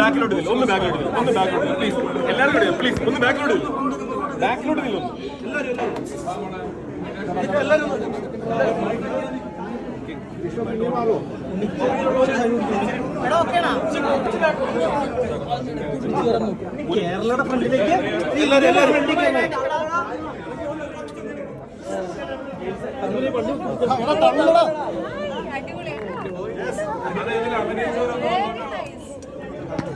ബാക്കിലോട്ട് നില്ല ഒന്ന് ബാക്കിലോട്ട് നില്ല ഒന്ന് ബാക്കിലോട്ട് പ്ലീസ് എല്ലാവരും കൂടെ പ്ലീസ് ഒന്ന് ബാക്കിലോട്ട് നില്ല. ബാക്കിലോട്ട് നില്ല കേരളയുടെ ഫ്രണ്ടിലേക്ക് എല്ലാവരും എല്ലാവരും.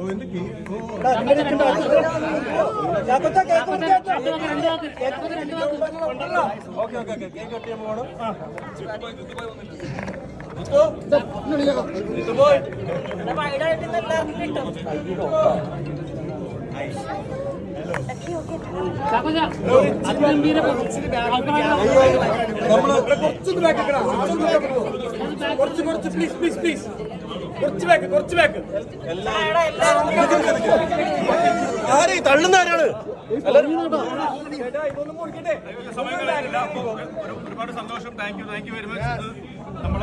ജിത്തു ബ്രോ തള്ളല്ലടാ കേക്ക് ഓ തള്ളല്ലേ എന്റെ പൊന്നറിയാ കുറച്ച് കുറച്ച് പ്ലീസ് പ്ലീസ് പ്ലീസ് കുറച്ച് ബാക്ക് കുറച്ച് ബാക്ക് ആരെ? തള്ളുന്ന ആരാണ്? ഒരുപാട് സന്തോഷം. Thank you thank you very much നമ്മൾ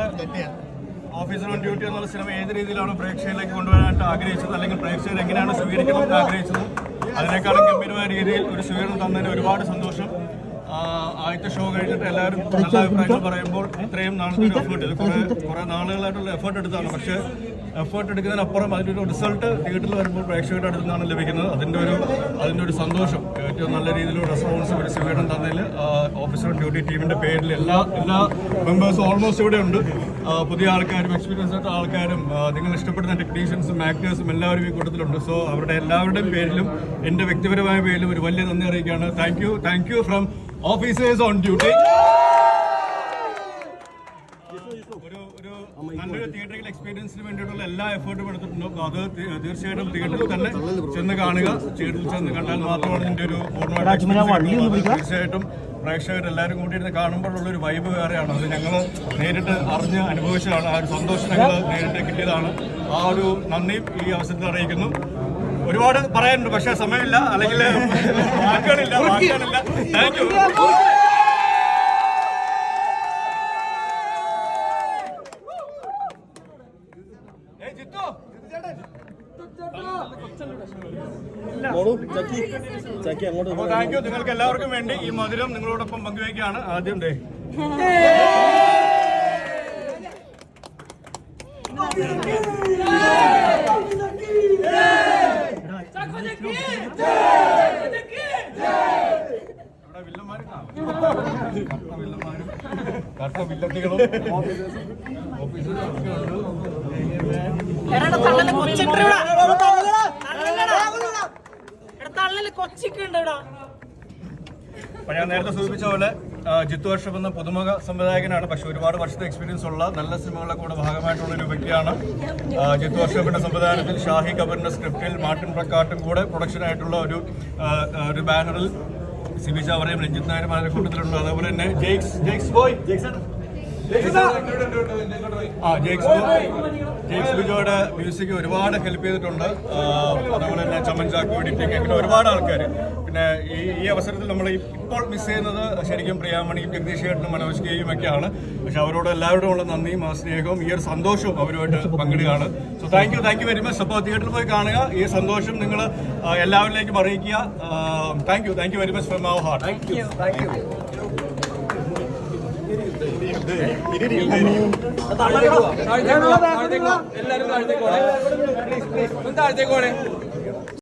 ഓഫീസർ ഓൺ ഡ്യൂട്ടി എന്നുള്ള സിനിമ ഏത് രീതിയിലാണ് പ്രേക്ഷകരിലേക്ക് കൊണ്ടുവരാനായിട്ട് ആഗ്രഹിച്ചത് അല്ലെങ്കിൽ പ്രേക്ഷകർ എങ്ങനെയാണ് സ്വീകരിക്കണം എന്ന് ആഗ്രഹിച്ചത് അതിനേക്കാളും ഗംഭീരമായ രീതിയിൽ ഒരു സ്വീകരണം തന്നതിന് ഒരുപാട് സന്തോഷം. ആദ്യത്തെ ഷോ കഴിഞ്ഞിട്ട് എല്ലാവരും നല്ല അഭിപ്രായങ്ങൾ പറയുമ്പോൾ ഇത്രയും നാളത്തെ ഒരു എഫേർട്ട് ഇത് കുറേ കുറെ നാളുകളായിട്ടുള്ള എഫേർട്ട് എടുത്താണ് പക്ഷേ എഫേർട്ട് എടുക്കുന്നതിനപ്പുറം അതിന്റെ ഒരു റിസൾട്ട് തിയേറ്ററിൽ വരുമ്പോൾ പ്രേക്ഷകരുടെ അടുത്ത് നിന്നാണ് ലഭിക്കുന്നത്. അതിന്റെ ഒരു അതിന്റെ ഒരു സന്തോഷം. ഏറ്റവും നല്ല രീതിയിലുള്ള റെസ്പോൺസ് ഒരു സ്വീകരണം തന്നതിൽ ഓഫീസർ ഡ്യൂട്ടി ടീമിന്റെ പേരിൽ എല്ലാ എല്ലാ മെമ്പേഴ്സും ഓൾമോസ്റ്റ് ഇവിടെ ഉണ്ട്. പുതിയ ആൾക്കാരും എക്സ്പീരിയൻസ് ആയിട്ട് ആൾക്കാരും നിങ്ങൾ ഇഷ്ടപ്പെടുന്ന ടെക്നീഷ്യൻസും ആക്ടേഴ്സും എല്ലാവരും ഈ കൂട്ടത്തിലുണ്ട്. സോ അവരുടെ എല്ലാവരുടെയും പേരിലും എന്റെ വ്യക്തിപരമായ പേരിലും ഒരു വലിയ നന്ദി അറിയിക്കുകയാണ്. Thank you thank you from officers on duty ഒരു ഒരു നല്ലൊരു തിയേറ്ററിൽ എക്സ്പീരിയൻസിന് വേണ്ടിയിട്ടുള്ള എല്ലാ എഫേർട്ടും എടുത്തിട്ടുണ്ട്? അത് തീർച്ചയായിട്ടും തിയേറ്ററിൽ തന്നെ ചെന്ന് കാണുക തിയേറ്ററിൽ ചെന്ന് കണ്ടാൽ മാത്രമാണ് ഇതിന്റെ ഒരു പൂർണമായിട്ട്. തീർച്ചയായിട്ടും പ്രേക്ഷകർ എല്ലാവരും കൂട്ടിയിരുന്ന് കാണുമ്പോഴുള്ള ഒരു വൈബ് വേറെയാണ്. അത് ഞങ്ങൾ നേരിട്ട് അറിഞ്ഞ് അനുഭവിച്ചതാണ്. ആ ഒരു സന്തോഷം ഞങ്ങൾ നേരിട്ട് കിട്ടിയതാണ്. ആ ഒരു നന്ദിയും ഈ അവസരത്തിൽ അറിയിക്കുന്നു. ഒരുപാട് പറയാനുണ്ട് പക്ഷെ സമയമില്ല. അല്ലെങ്കിൽ വാക്കുകളില്ല വാക്കുകളില്ല. താങ്ക് യു താങ്ക് യു നിങ്ങൾക്ക് എല്ലാവർക്കും വേണ്ടി ഈ മധുരം നിങ്ങളോടൊപ്പം പങ്കുവയ്ക്കുകയാണ് ആദ്യം ഡേ ഇവിടെ കറുത്ത വില്ലന്മാരും കറുത്ത ഉണ്ട്. കൊച്ചിക്കുണ്ട് ഇവിടെ. ഞാൻ നേരത്തെ സൂചിപ്പിച്ച പോലെ ജിത്തു വർഷം എന്ന പുതുമുഖ സംവിധായകനാണ്. പക്ഷെ ഒരുപാട് വർഷത്തെ എക്സ്പീരിയൻസ് ഉള്ള നല്ല സിനിമകളുടെ കൂടെ ഭാഗമായിട്ടുള്ള ഒരു വ്യക്തിയാണ്. ജിത്തു വർഷപ്പിന്റെ സംവിധാനത്തിൽ ഷാഹി കബറിന്റെ സ്ക്രിപ്റ്റിൽ മാർട്ടിൻ പ്രക്കാട്ടും കൂടെ പ്രൊഡക്ഷൻ ആയിട്ടുള്ള ഒരു ഒരു ബാനറിൽ സിബി ചാവറയും രഞ്ജിത് നായരും അതിന്റെ കൂട്ടത്തിലുണ്ട്. അതേപോലെ തന്നെ ജെയ്ക്സ് ജെയ്ക്സ് ബോയ് ആ ജേക്സ് ബിജോയുടെ മ്യൂസിക് ഒരുപാട് ഹെൽപ്പ് ചെയ്തിട്ടുണ്ട്. അതുപോലെ തന്നെ ചമൻ ചാക്ക് എഡിറ്റിംഗ് അങ്ങനെ ഒരുപാട് ആൾക്കാർ പിന്നെ ഈ ഈ അവസരത്തിൽ നമ്മൾ ഇപ്പോൾ മിസ് ചെയ്യുന്നത് ശരിക്കും പ്രിയാമണി ജഗദീഷ് ഏട്ടനും മനോജ് കെയും ഒക്കെയാണ്. പക്ഷെ അവരോട് എല്ലാവരോടും ഉള്ള നന്ദിയും ആ സ്നേഹവും ഈ ഒരു സന്തോഷവും അവരുമായിട്ട് പങ്കിടുകയാണ്. So thank you thank you very much അപ്പോൾ തിയേറ്ററിൽ പോയി കാണുക. ഈ സന്തോഷം നിങ്ങൾ എല്ലാവരിലേക്കും അറിയിക്കുക. Thank you thank you very much from our heart thank you thank you എല്ലാരും താഴത്തേക്കോടെ താഴത്തേക്കോടെ